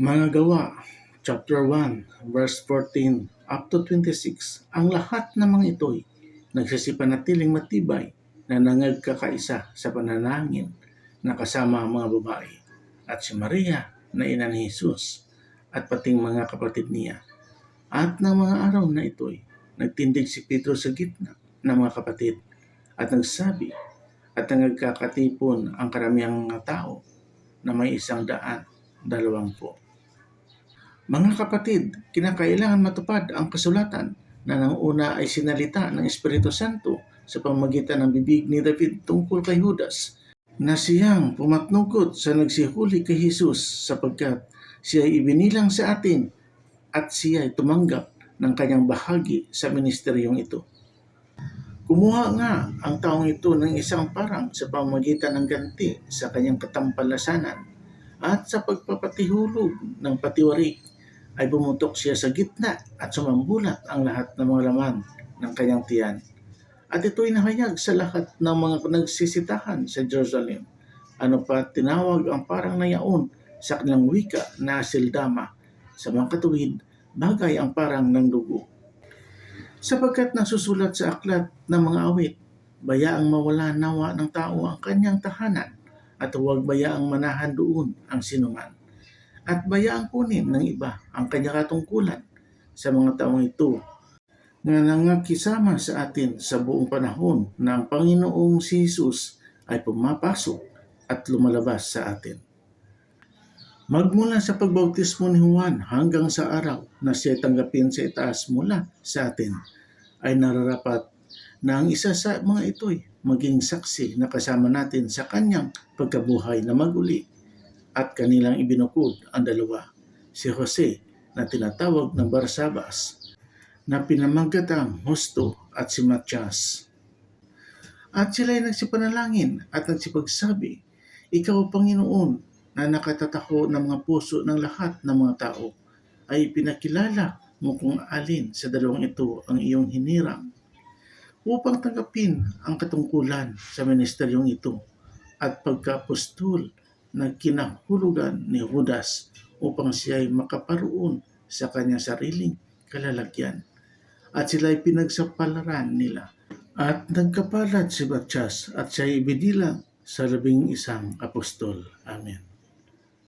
Mga gawa, chapter 1, verse 14 up to 26, ang lahat ng mga ito'y nagsisipanatiling matibay na nangagkakaisa sa pananangin na kasama ang mga babae at si Maria na ina ni Jesus at pating mga kapatid niya. At ng mga araw na ito'y nagtindig si Pedro sa gitna ng mga kapatid at nagsabi at nagkakatipon ang karamihang mga tao na may isang daan, dalawampu. Mga kapatid, kinakailangan matupad ang kasulatan na nang una ay sinalita ng Espiritu Santo sa pamagitan ng bibig ni David tungkol kay Judas na siyang pumatnukot sa nagsihuli kay Jesus sapagkat siya ay ibinilang sa atin at siya ay tumanggap ng kanyang bahagi sa ministeryong ito. Kumuha nga ang taong ito ng isang parang sa pamagitan ng ganti sa kanyang katampalasanan at sa pagpapatihulog ng patiwari ay bumutok siya sa gitna at sumambulat ang lahat ng mga laman ng kanyang tiyan. At ito'y nahayag sa lahat ng mga nagsisitahan sa Jerusalem. Ano pa tinawag ang parang nayaon sa kanilang wika na sildama. Sa mga katuwid, bagay ang parang ng dugo. Sapagkat nasusulat sa aklat ng mga awit, bayaang mawala nawa ng tao ang kanyang tahanan at huwag bayaang manahan doon ang sinuman at bayaang kunin ng iba ang kanyang katungkulan sa mga taong ito nga nangakisama sa atin sa buong panahon na ang Panginoong si Jesus ay pumapasok at lumalabas sa atin. Magmula sa pagbautismo ni Juan hanggang sa araw na siya tanggapin sa itaas mula sa atin, ay nararapat na ang isa sa mga ito'y maging saksi na kasama natin sa kanyang pagkabuhay na maguli at kanilang ibinukod ang dalawa, si Jose na tinatawag ng Barsabas na pinamagatang Husto at si Matias. At sila ay nagsipanalangin at nagsipagsabi, Ikaw, Panginoon, na nakatataho ng mga puso ng lahat ng mga tao, ay pinakilala mo kung alin sa dalawang ito ang iyong hinirang upang tanggapin ang katungkulan sa ministeryong ito at pagkapostol na kinahulugan ni Judas upang siya ay makaparoon sa kanyang sariling kalalagyan. At sila ay pinagsapalaran nila. At nagkapalat si Batsyas at siya ay ibidilang sa labing isang apostol. Amen.